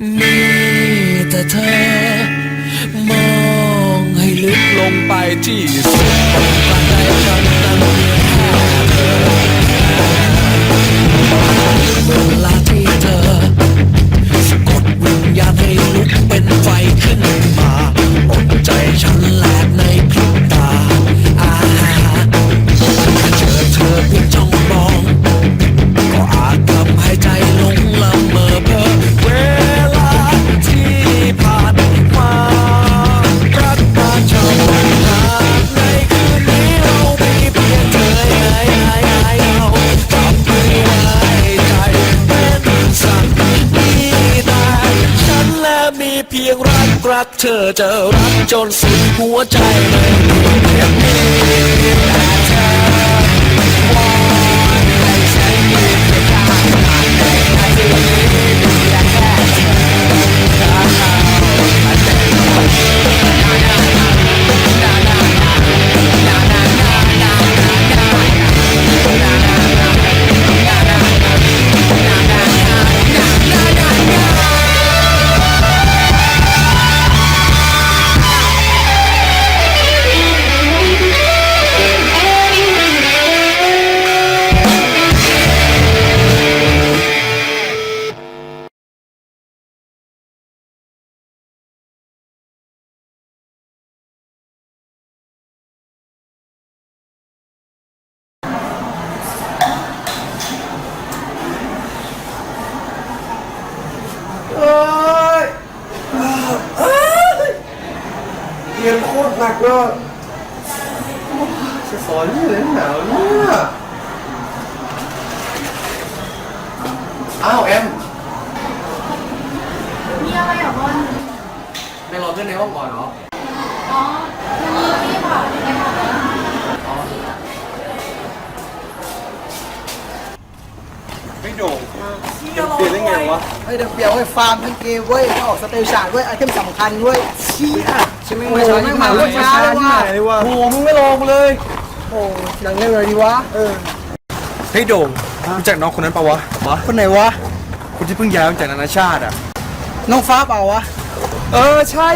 มีแต่เธอ มองให้ลึกลงไปที่สุด สุดหัวใจไม่มีเพียงมีแต่เธอ ยนโคตรหนักเลยโอ้ยจะสอนที่ไหนหนาวเนี่ยอ้าวแอมมีอะไรเหรอบอลไม่รอเพื่อนในห้องก่อนเหรอ อ๋อยังมีที่ค่ะในห้องไม่โด่งเดี๋ยวเปลี่ยนได้ไงวะ เฮ้ยเดี๋ยวเปลี่ยวเว้ยฟาร์มทั้งเกมเว้ยออกสเตลชาร์ดเว้ยไอเทมสำคัญเว้ยเชี่ย ใช่ไหมโอ้โหไม่งมาเว้ยช้าเลยว่ะเลยวะโอ้โหมึงไม่รอกูเลยโอ้ยังเร็วเลยดีวะเออเฮ้ยโด่งรู้จักน้องคนนั้นปะวะวะคนไหนวะคนที่เพิ่งย้ายมาจากนานาชาติอะน้องฟ้าเปล่าวะเออใช่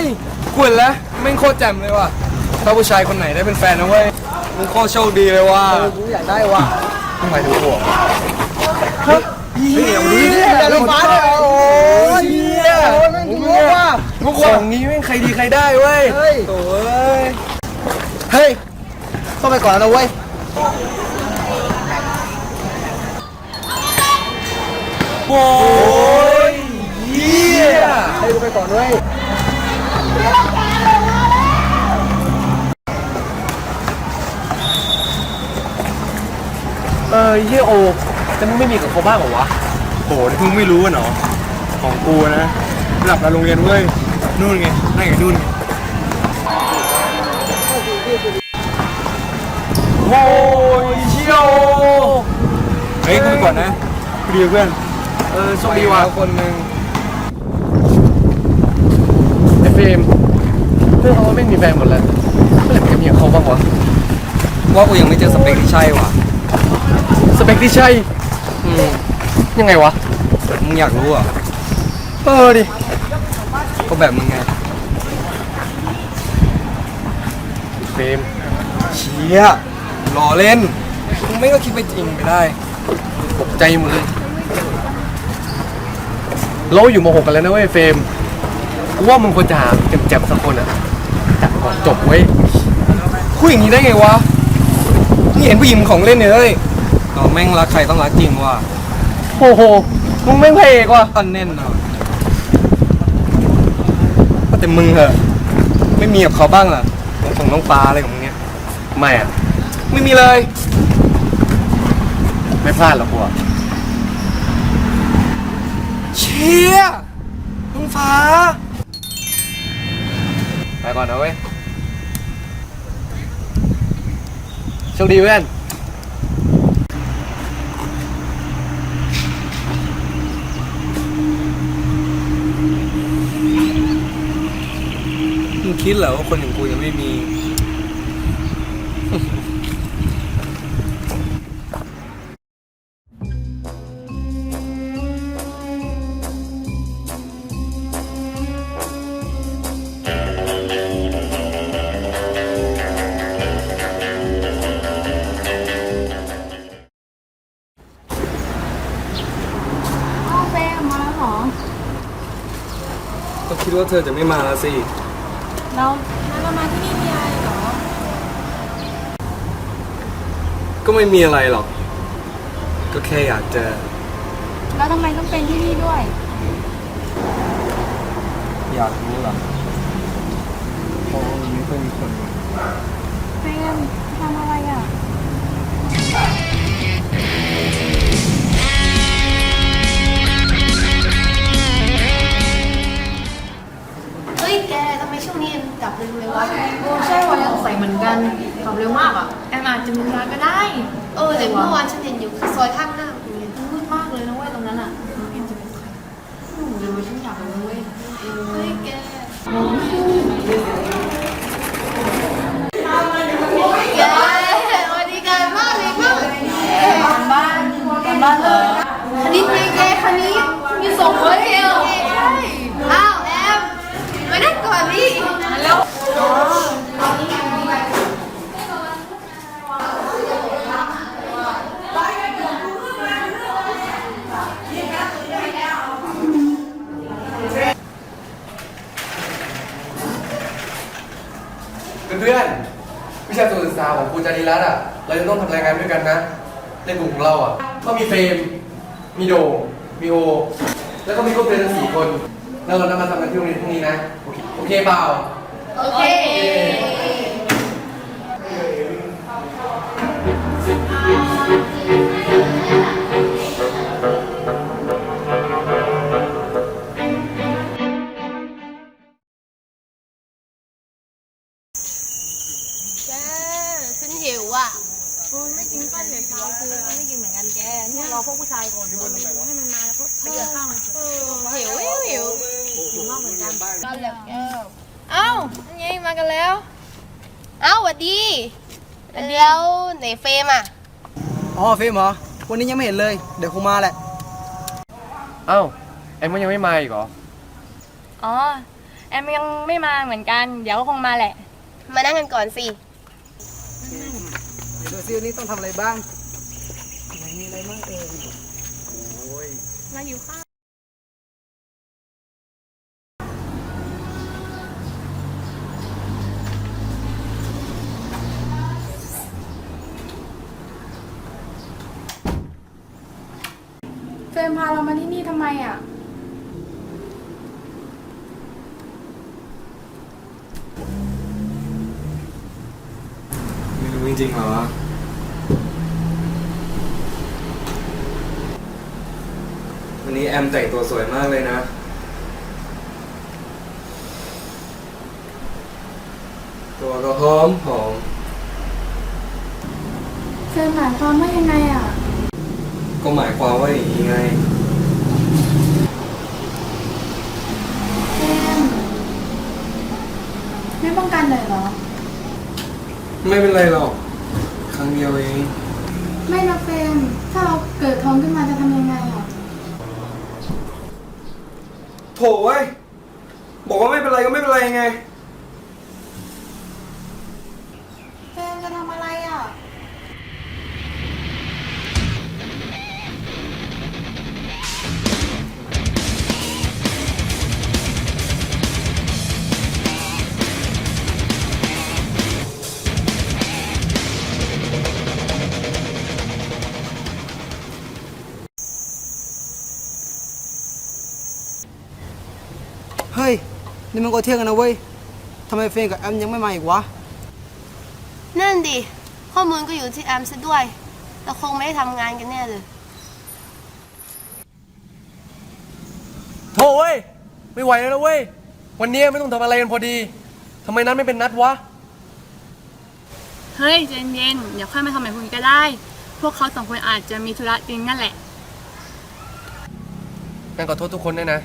กวนแล้วแม่งโคตรแจ่มเลยว่ะถ้าผู้ชายคนไหนได้เป็นแฟนนะเว้ยมึงโคตรโชคดีเลยว่ะเออกูอยากได้ว่ะทำไมถึงหัวเฮ้ยแต่น้องฟ้าเนี่ยโอ้ยเหี้ยโอ้ยแม่งรู้ว่ะ พวกของนี้แม่งใครดีใครได้เว้ยเฮ้ยโอ้ยเฮ้ยต้องไปก่อนแล้วนะเว้ยโอ้ยเยี่ยให้กูไปก่อนเว้ยเออเยี่ยโอแต่มึงไม่มีกับเขาบ้างเหรอวะโหนี่เพิ่งไม่รู้อะเนาะของกูนะหลับในโรงเรียนเว้ย นู่นไงนั่งไงนู่นไงโอ้ยเชี่ยวเฮ้ยกูไปก่อนนะกูดีกับเพื่อนเออโชคดีว่ะคนหนึ่งไอเฟรมเพื่อนเขาว่าไม่มีแฟนหมดแล้วเมื่อไหร่มึงจะมีกับเขาบ้างวะว่ากูยังไม่เจอสเปคที่ใช่ว่ะสเปคที่ใช่อืมยังไงวะมึงอยากรู้อะเออดิ ก็แบบมึงไงเฟรมเชี่ยรอเล่นมึงไม่ก็คิดไปจริงไปได้ตกใจหมดเลยเราอยู่มหกกันแล้วนะเว้ยเฟรมกูว่ามึงควรจะหาแจ่มๆสักคนอะจัดก่อนจบเว้ยคุยอย่างนี้ได้ไงวะนี่เห็นผู้หญิงของเล่นเนี่ยเฮ้ยเราแม่งรักใครต้องรักจริงว่ะโอ้โหมึงไม่งพระเอกว่ะตันแน่นอะว่า แต่มึงเหอะไม่มีกับเขาบ้างเหรอส่งน้องปลาอะไรของมึงเนี่ยไม่อะไม่มีเลย ไม่พลาดหรอกกูอะเชี่ยน้องฟ้า ไปก่อนนะเว้ยโชคดีเพื่อน คิดเหรอว่าคนอย่างกูยังไม่มี อ้าวเมาแล้วเหรอ ก็คิดว่าเธอจะไม่มาแล้วสิ ก็ไม่มีอะไรหรอก ก็แค่อยากเจอ แล้วทำไมต้องเป็นที่นี่ด้วย อยากรู้เหรอเพราะมันไม่ค่อยมีคนเฟรมทำอะไรอะ เฮ้ยแกทำไมช่วงนี้เอ็มกลับเร็วเลยวะโอ้ใช่วันสงสัยเหมือนกันขับเร็วมากอะ แอมอาจจะมีเวลาก็ได้ เออแต่เมื่อวานฉันเห็นอยู่ซอยข้างหน้าโรงเรียนมืดมากเลยนะเว้ยตรงนั้นอะแอมจะไปใครหนูเลยฉันอยากรู้เว้ยเฮ้ยแกแกวันนี้กันมากเลยมากการบ้านการบ้านเหรอคณิตไงแกคณิตมีส่งไว้เอวอ้าวแอมมานั่งก่อนดิแล้ว เพื่อนๆวิชาตัวศึกษาของครูจารีรัตน์อะ เราจะต้องทำรายงานด้วยกันนะ ในกลุ่มของเราอะ ก็มีเฟรม มีโด มีโอ แล้วก็มีพวกเธอทั้งสี่คน แล้วเราจะมาทำกันที่โรงเรียนพรุ่งนี้นะ โอเคโอเคเปล่า โอเค ไม่กินข้าวเดี๋ยวเช้าคือไม่กินเหมือนกันแกเนี่ยรอพวกผู้ชายก่อนให้มันมาแล้วก็ไปกินข้าวเออหิวหิวหิวหิวมากเหมือนกันก็แล้วแก้วเอ้าไงมากันแล้ว เอ้าหวัดดีแล้วไหนเฟรมอะอ๋อฟิล์มเหรอวันนี้ยังไม่เห็นเลย เดี๋ยวคงมาแหละเอ้าแอมก็ยังไม่มาอีกเหรออ๋อแอมยังไม่มาเหมือนกัน เดี๋ยวก็คงมาแหละ มานั่งกันก่อนสิ ซิวันนี้ต้องทำอะไรบ้างมีอะไรบ้างเอ่ยมาอยู่ข้าวเฟรมพาเรามาที่นี่ทำไมอะ ไม่รู้จริงๆเหรอ วะวันนี้แอมแต่งตัวสวยมากเลยนะ ตัวก็หอมหอมเฟรมหมายความว่ายังไงอะ ก็หมายความว่าอย่างนี้ไงเฟรมไม่ป้องกันเลยเหรอ ไม่เป็นไรหรอก ครั้งเดียวเอง ไม่นะเฟรมถ้าเราเกิดท้องขึ้นมาจะทำยังไงอะ โถเว้ย บอกว่าไม่เป็นไรก็ไม่เป็นไรไง นี่มันก็เที่ยงกันนะเว้ยทำไมเฟรมกับแอมยังไม่มาอีกวะ นั่นดิ ข้อมูลก็อยู่ที่แอมซะด้วยเราคงไม่ได้ทำงานกันแน่เลยโถเว้ย ไม่ไหวแล้วนะเว้ย วันนี้ไม่ต้องทำอะไรกันพอดีทำไมนัดไม่เป็นนัดวะ เฮ้ยเย็นๆเดี๋ยวค่อยมาทำแบบคุณก็ได้ พวกเขาสองคนอาจจะมีธุระจริงนั่นแหละ งั้นขอโทษทุกคนด้วยนะ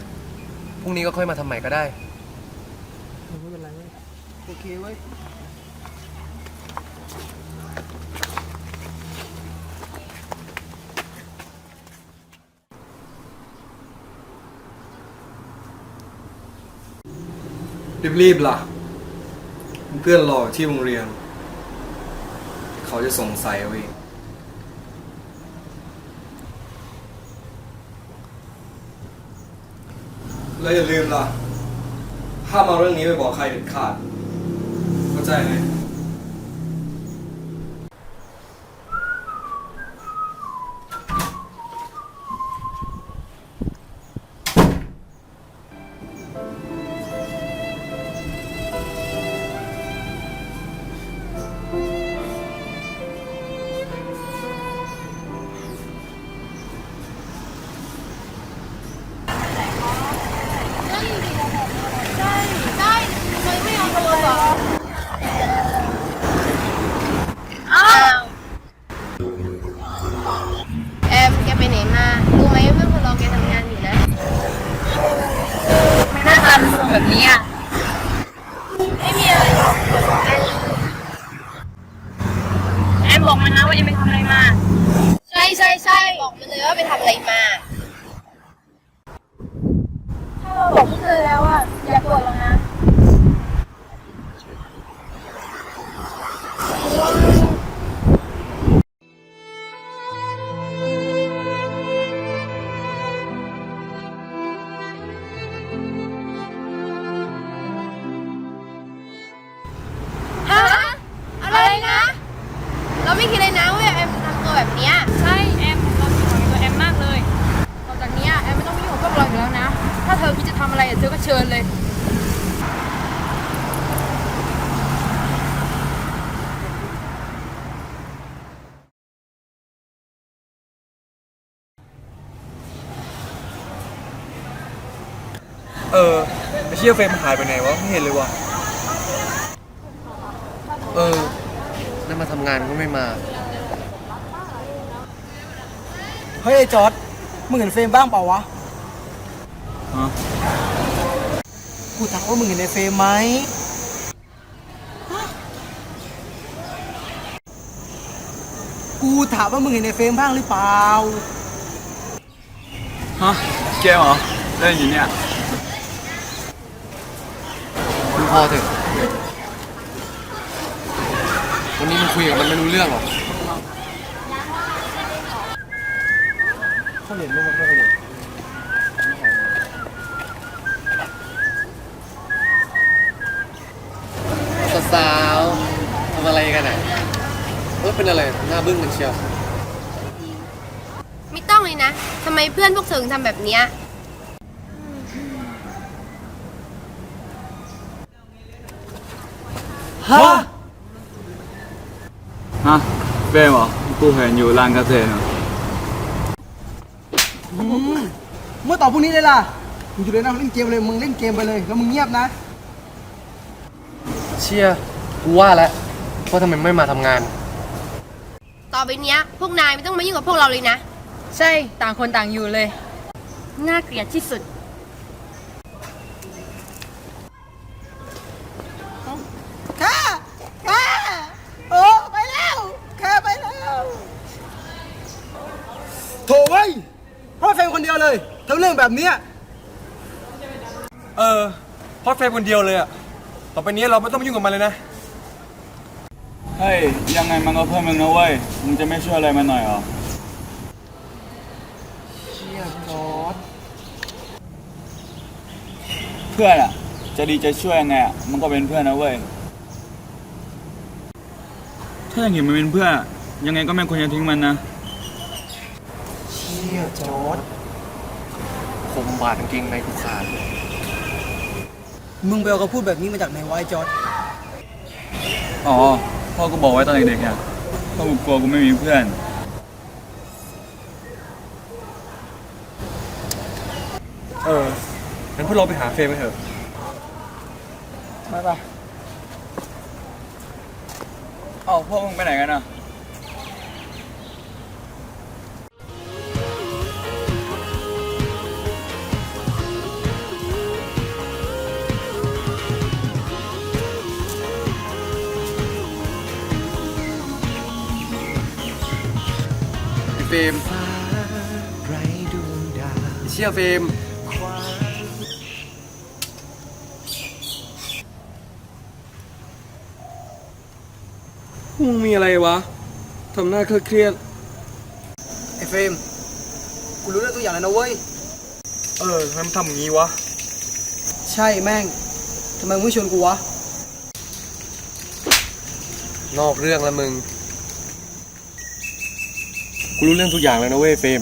พรุ่งนี้ก็ค่อยมาทำใหม่ก็ได้ ไม่เป็นไรเว้ย โอเคเว้ยรีบๆล่ะ เพื่อนรอที่โรงเรียน เขาจะสงสัยเอาเองแล้วอย่าลืมล่ะ ห้ามเอาเรื่องนี้ไปบอกใครเด็ดขาด เข้า ว่าเอ็มาใช่ใช่ใช่บอกมาเลยว่าไปทำอะไรมา เออไอเชี่ยเฟรมหายไปไหนวะไม่เห็นเลยวะเออนั่นมาทำงานก็ไม่มา เฮ้ยไอ้จอร์ดมึงเห็นเฟรมบ้างเปล่าวะ ฮะกูถามว่ามึงเห็นในเฟรมไหมกูถามว่ามึงเห็นในเฟรมบ้างหรือเปล่า ฮะเกมเหรอเล่นอยู่เนี่ย คุณ พอเถอะ วันนี้มันคุยกับมันไม่รู้เรื่องหรอกเขาเหรูปมันไม่เขาเห็นสาวทำอะไรกันอะเออเป็นอะไร หน้าบึ้งกันเชียว ไม่ต้องเลยนะ ทำไมเพื่อนพวกเธอถึงทำแบบเนี้ย ฮะเฟรมเหรอกูเห็นอยู่ร้านกาแฟเนอะเมื่อตอบพวกนี้เลยล่ะมึงอยู่เลยนะเล่นเกมเลยมึงเล่นเกมไปเลยแล้วมึงเงียบนะ เชียร์กูว่าแล้วว่าทำไมไม่มาทำงาน ต่อไปเนี้ย พวกนายไม่ต้องมายุ่งกับพวกเราเลยนะ ใช่ ต่างคนต่างอยู่เลย น่าเกลียดที่สุด แค่แค่โอ้ไปแล้ว แค่ไปแล้วโถเว้ยเพราะ เฟรมคนเดียวเลยทำเรื่องแบบเนี้ยเออเพราะเฟรมคนเดียวเลยอะต่อไปนี้เราไม่ต้องมายุ่งกับมันเลยนะ เฮ้ย ยังไงมันก็เพื่อนมึงนะเว้ย มึงจะไม่ช่วยอะไรมันหน่อยเหรอเชี่ยจอร์ดเพื่อนอะจะดีจะช่วยยังไงอะมันก็เป็นเพื่อนนะเว้ย ถ้าอย่างเห็นมันเป็นเพื่อนอะยังไงก็ไม่ควรจะทิ้งมันนะ เชี่ยจอร์ด คมบาดกางเกงในกูขาดมึงไปเอาคำพูดแบบนี้มาจากไหนวะไอ้จอร์ดอ๋อ พ่อกูบอกไว้ตอนเด็กๆเนี่ยพ่อกูกลัวกูไม่มีเพื่อน เอองั้นพวกเราไปหาเฟรมกันเถอะ ไปปะเอ้าพวกมึงไปไหนกันอะ ฟรมไอ้เชี่ยเฟรมมึงมีอะไรวะ ทำหน้าเครียดไอ้เฟรมกูรู้เรื่องตัวอย่างแล้วนะเว้ยๆเออทำทำอย่างงี้วะ ใช่แม่ง ทำไมมึงไม่ชวนกูวะ นอกเรื่องละมึง กูรู้เรื่องทุกอย่างแล้วนะเว้ยเฟรม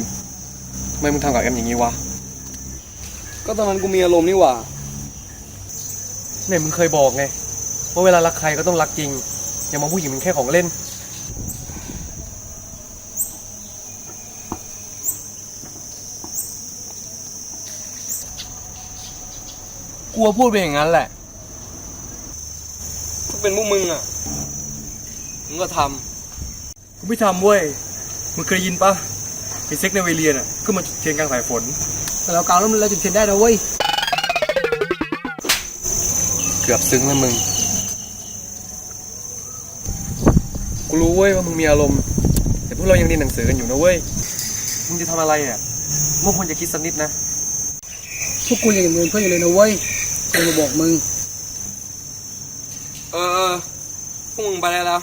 ทำไมมึงทำกับแอมอย่างนี้วะ ก็ตอนนั้นกูมีอารมณ์นี่หว่าไหนมึงเคยบอกไงว่าเวลารักใครก็ต้องรักจริง อย่ามองผู้หญิงเป็นแค่ของเล่น กลัวพูดไปอย่างนั้นแหละถ้าเป็นพวกมึงอะ มึงก็ทำ กูไม่ทำเว้ย มึงเคยยินปะไอ้เซ็กในเวเรียนอะก็มาจุดเทียนกลางสายฝน แต่เรากาวแล้วมันเราจุดเทียนได้นะเว้ย เกือบซึ้งแล้วมึง กูรู้เว้ยว่ามึงมีอารมณ์ แต่พวกเรายังเรียนหนังสือกันอยู่นะเว้ย มึงจะทำอะไรอะมึงควรจะคิดสักนิดนะ พวกกูยังเป็นเพื่อนอยู่เลยนะเว้ยกูมาบอกมึง เออเออพวกมึงไปได้แล้ว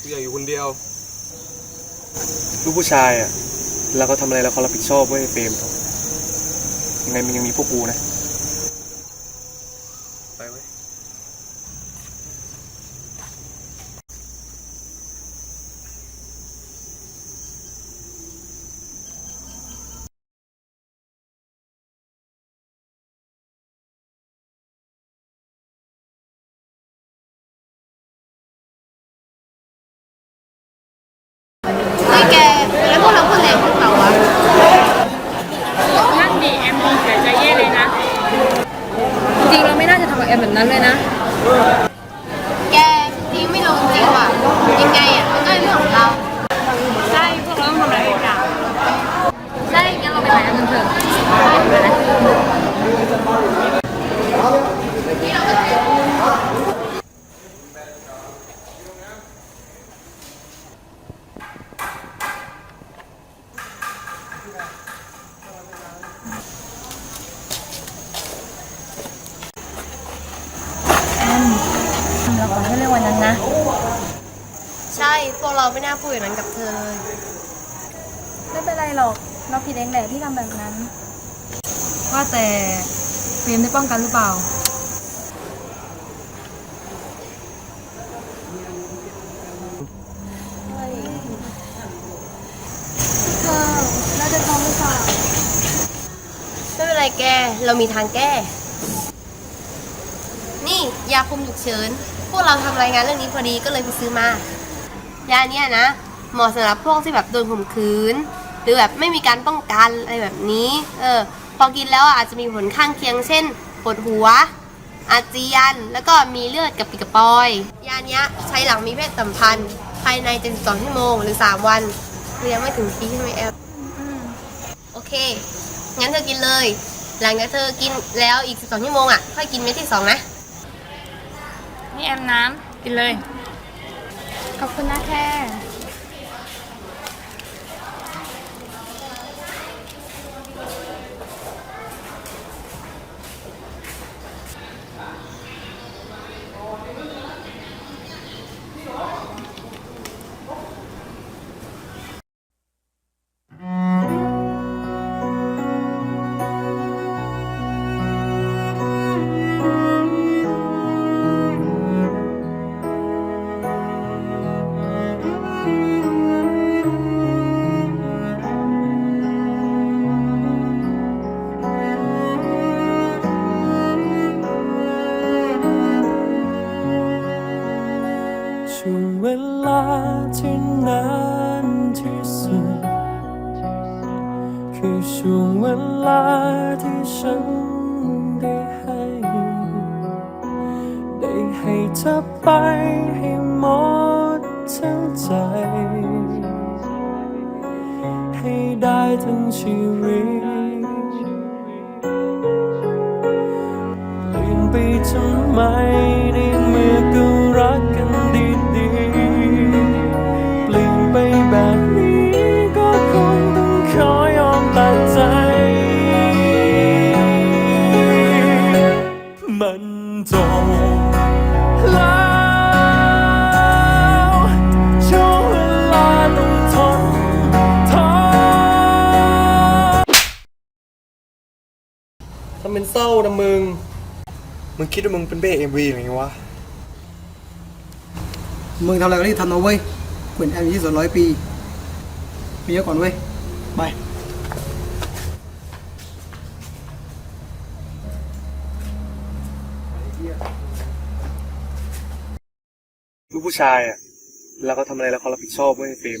กูอยากอยู่คนเดียว ลูกผู้ชายอะเราเขาทำอะไรแล้วเขารับผิดชอบเว้ยเฟรมยังไงมันยังมีพวกกูนะ ไปเว้ย เฮ้ยแก แล้วพวกเราพูดแรงพวกเราวะ นั่นดิแอมคงเสียใจแย่เลยนะ จริงเราไม่น่าจะทำกับแอมแบบ นั้นเลยนะ แกจริงไม่ลงจริงว่ะยังไงอะมันก็เป็นเรื่องของเรา ใช่พวกเราต้องทำอะไรกันใช่งั้นเราไปหากันเถอะ เราขอให้เรื่อง วันนั้นนะ ใช่พวกเราไม่น่าพูดอย่างนั้นกับเธอเลยไม่เป็นไรหรอก เราผิดเองแหละที่ทำแบบนั้น ว่าแต่เฟรมได้ป้องกันหรือเปล่า เธอน่าจะท้องหรือเปล่าไม่เป็นไรแก เรามีทางแก้ นี่ยาคุมฉุกเฉิน พวกเราทำรายงานเรื่องนี้พอดีก็เลยไปซื้อมายาเนี้ยนะเหมาะสำหรับพวกที่แบบโดนข่มขืน หรือแบบไม่มีการป้องกันอะไรแบบนี้ เออพอกินแล้วอาจจะมีผลข้างเคียง เช่นปวดหัว อาเจียน แล้วก็มีเลือดกับปิดกระปอย ยาเนี้ยใช้หลังมีเพศสัมพันธ์ ภายใน72ชั่วโมงหรือ 3 วันคือยังไม่ถึงปีใช่ไหมแอลโอเค งั้นเธอกินเลย หลังจากเธอกินแล้วอีก 12ชั่วโมงอะ ค่อยกินเม็ดที่ 2 นะ นี่แอมน้ำกินเลย ขอบคุณนะแค่ ทำไมในเมื่อก็รักกันดีๆเปลี่ยนไปแบบนี้ก็คงต้องขอยอมตัดใจ มันจบแล้วช่วลาต้องทนทนทำเป็นเศร้านะมึง มึงคิดว่ามึงเป็นเบ้เอ็มวีหรือไงวะ มึงทำอะไรก็รีบทำนะเว้ยเกวนแอมยี่สิบร้อยปีมีเยอะก่อนเว้ยไปลูกผู้ชายอะแล้วเขาทำอะไรแล้วเขารับผิดชอบเว้ยฟิล์ม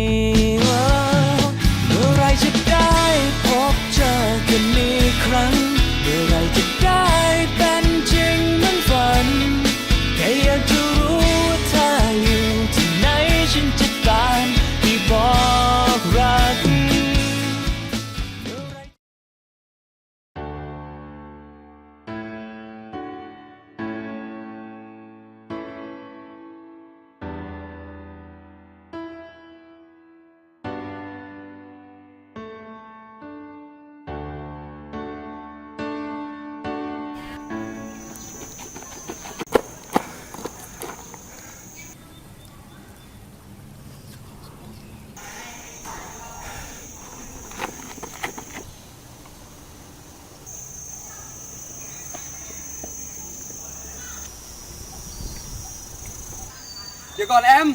ยังมีครั้งเมื่อไรจะได้เป็นจริงเหมือนฝันแค่อยากจะรู้ว่าเธออยู่ที่ไหนฉันจะ ดี๋ยวก่อนแอม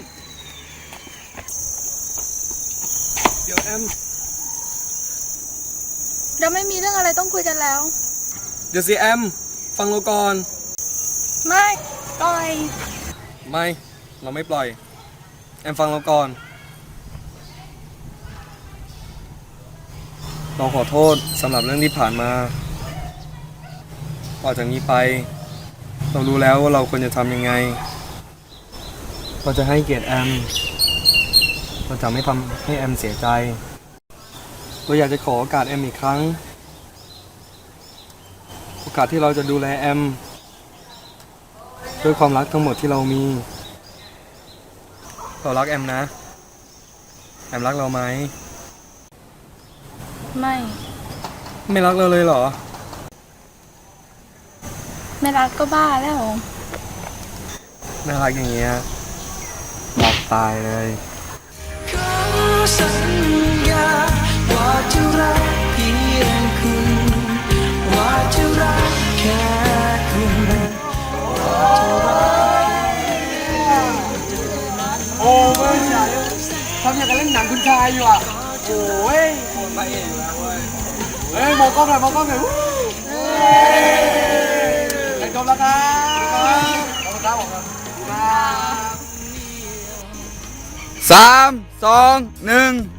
เดี๋ยวแอม เราไม่มีเรื่องอะไรต้องคุยกันแล้ว เดี๋ยวสิแอม ฟังเราก่อน ไม่ปล่อยไม่ เราไม่ปล่อย แอมฟังเราก่อน เราขอโทษสำหรับเรื่องที่ผ่านมาต่อจากนี้ไป เรารู้แล้วว่าเราควรจะทำยังไง เราจะให้เกียรติแอม เราจะไม่ทำให้แอมเสียใจ เราอยากจะขอโอกาสแอมอีกครั้ง โอกาสที่เราจะดูแลแอม ด้วยความรักทั้งหมดที่เรามี เรารักแอมนะ แอมรักเราไหม ไม่ ไม่รักเราเลยเหรอ ไม่รักก็บ้าแล้ว น่ารักอย่างเงี้ยรัก ตายเลยขอสัญญาว่าจะรักเพียงคุณว่าจะรักแค่คุณโอ้ยทำอย่างกับเล่นหนังคุณชายอยู่อะ โอ้ยคนไปเองแล้วเว้ยเฮ้ยมองกล้องหน่อยมองกล้องหน่อยวู้เฮ้ยแต่งจบแล้วครับขอบคุณครับขอบคุณครับ 3 2 1